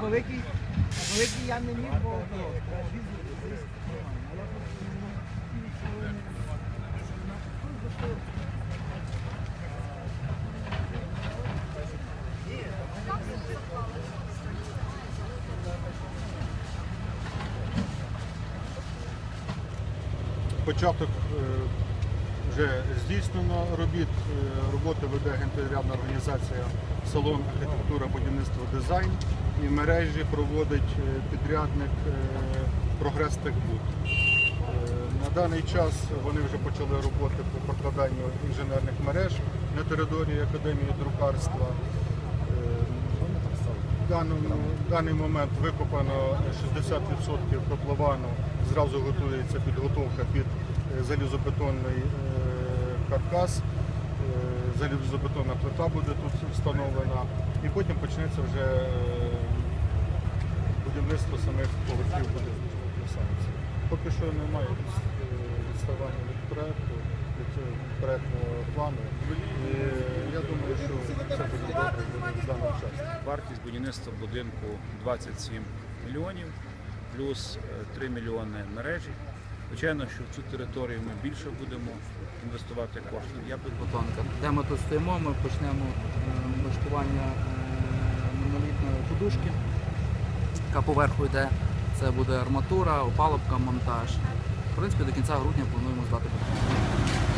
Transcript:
Великий, я не міг, бо ну, Початок е, вже здійснено робіт. Е, Роботи веде агентуріальна організація Салон архітектура, будівництво, дизайн і мережі проводить е, підрядник е, Прогрес Техбуд. На даний час вони вже почали роботи по прокладанню інженерних мереж на території Академії друкарства. В даний момент викопано 60% котловану, зразу готується підготовка під залізобетонний каркас, Е, залізобетонна плита буде тут встановлена, і потім почнеться вже е, будівництво самих поверхів будинку. Поки що немає е, відставання від проекту, від е, проектного плану. І я думаю, що все буде добре в даному часі. Вартість будівництва будинку 27 мільйонів, плюс е, 3 мільйони мережі. Звичайно, що в цю територію ми більше будемо інвестувати кошти. Я би Бетонка. Де ми тут стоїмо, ми почнемо е, влаштування е, монолітної подушки, яка поверху йде. Це буде арматура, опалубка, монтаж. В принципі, до кінця грудня плануємо здати бетон.